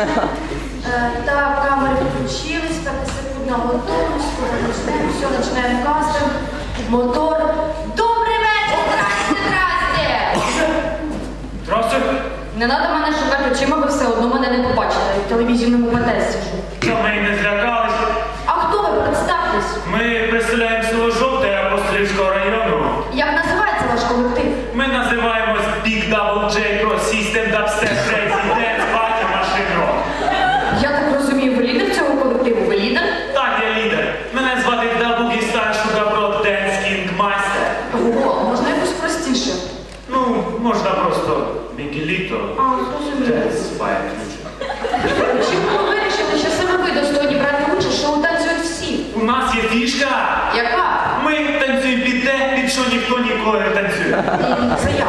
Е, так, камери включились, так і секундна готовність, коли почнемо, все, починаємо кастинг, мотор. Добрий вечір! Здрасте, здрасте! Здрасте! Не треба мене шукати очима, ви все одно мене не побачите. Я в телевізійному метель сижу. Що ми не злякались? А хто ви? Представтесь! Ми представляємо село жовте, а пострільського просто бігеліто. А, зрозуміло. Де спає Чи було вирішено, що саме ви достойні брати участь, що танцюють всі? У нас є фішка! Яка? Ми танцюємо під те, під що ніхто ніколи не танцює. Це я.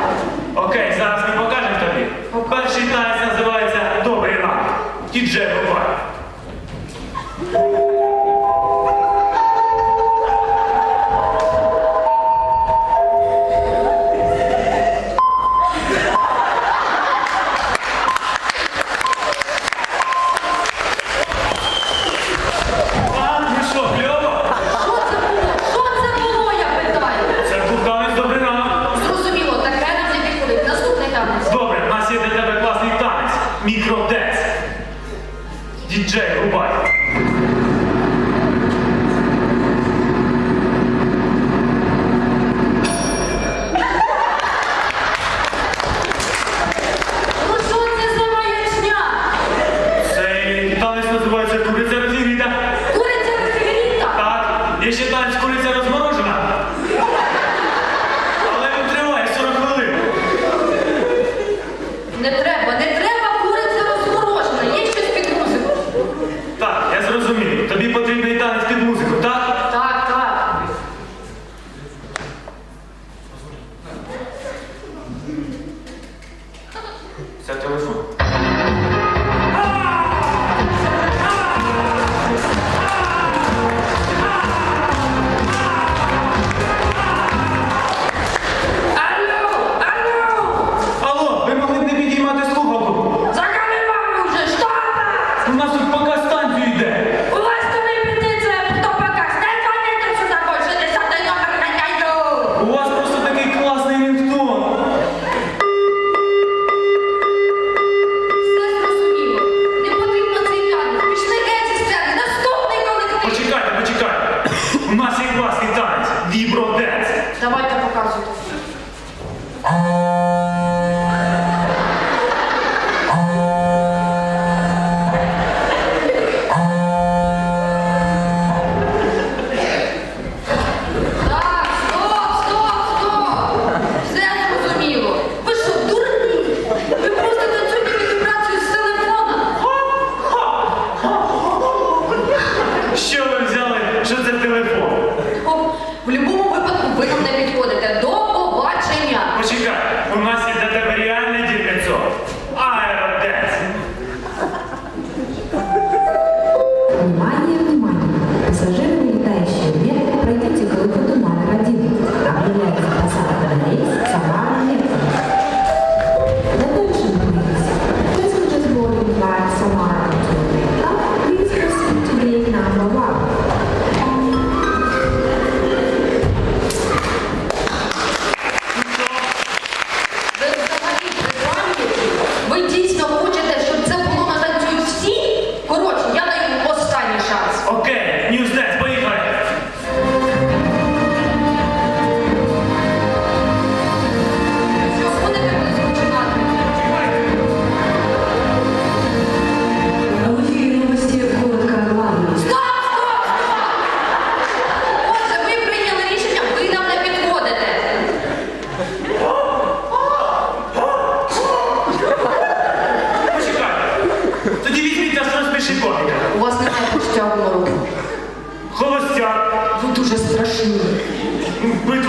Окей, зараз ми покажемо тобі. Перший танець називається Добрий ранок. Діджей Бувай. Діджей, рубай! Ну це за називається куриця розігріта. Так, ще танець куриця. телефон. Muito